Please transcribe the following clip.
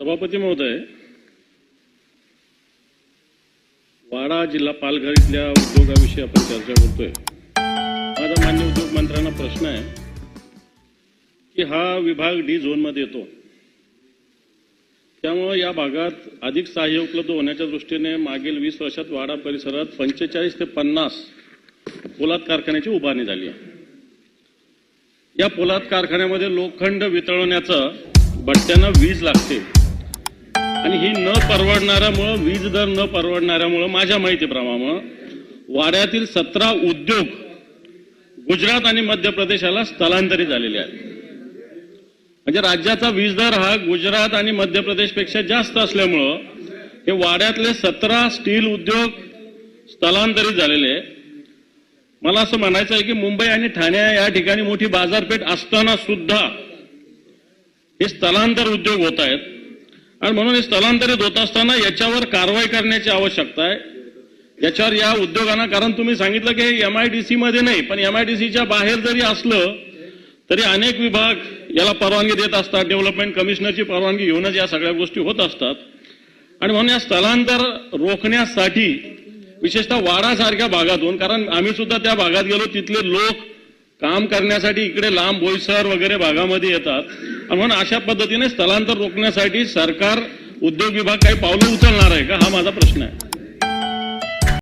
सभापती महोदय वाडा जिल्हा पालघर इथल्या उद्योगाविषयी आपण चर्चा करतोय. माझा मान्य उद्योग मंत्र्यांना प्रश्न आहे की हा विभाग डी झोनमध्ये येतो. त्यामुळे या भागात अधिक सहाय्य उपलब्ध होण्याच्या दृष्टीने मागील वीस वर्षात वाडा परिसरात पंचेचाळीस ते पन्नास पोलाद कारखान्याची उभारणी झाली आहे. या पोलाद कारखान्यामध्ये लोखंड वितळवण्याचं भट्ट्यांना वीज लागते. आणि ही न परवडणाऱ्यामुळं वीज दर न परवडणाऱ्यामुळं माझ्या माहितीप्रमाणे वाड्यातील सतरा उद्योग गुजरात आणि मध्य प्रदेशाला स्थलांतरित झालेले आहेत म्हणजे राज्याचा वीज दर हा गुजरात आणि मध्य प्रदेशपेक्षा जास्त असल्यामुळं हे वाड्यातले सतरा स्टील उद्योग स्थलांतरित झालेले आहे. मला असं म्हणायचं आहे की मुंबई आणि ठाणे या ठिकाणी मोठी बाजारपेठ असताना सुद्धा हे स्थलांतर उद्योग होत आहेत आणि म्हणून हे स्थलांतरित होत असताना याच्यावर कारवाई करण्याची आवश्यकता आहे. याच्यावर या उद्योगांना कारण तुम्ही सांगितलं की एम आय डी सी मध्ये नाही पण एम आय डी सीच्या बाहेर जरी असलं तरी अनेक विभाग याला परवानगी देत असतात. डेव्हलपमेंट कमिशनरची परवानगी घेऊनच या सगळ्या गोष्टी होत असतात. आणि म्हणून या स्थलांतर रोखण्यासाठी विशेषतः वाडासारख्या भागातून कारण आम्ही सुद्धा त्या भागात गेलो तिथले लोक काम करण्यासाठी इकडे लांब बोईसर वगैरे भागामध्ये येतात. म्हणून अशा पद्धतीने स्थलांतर रोखण्यासाठी सरकार उद्योग विभाग काही पावलं उचलणार आहे का? हा माझा प्रश्न आहे.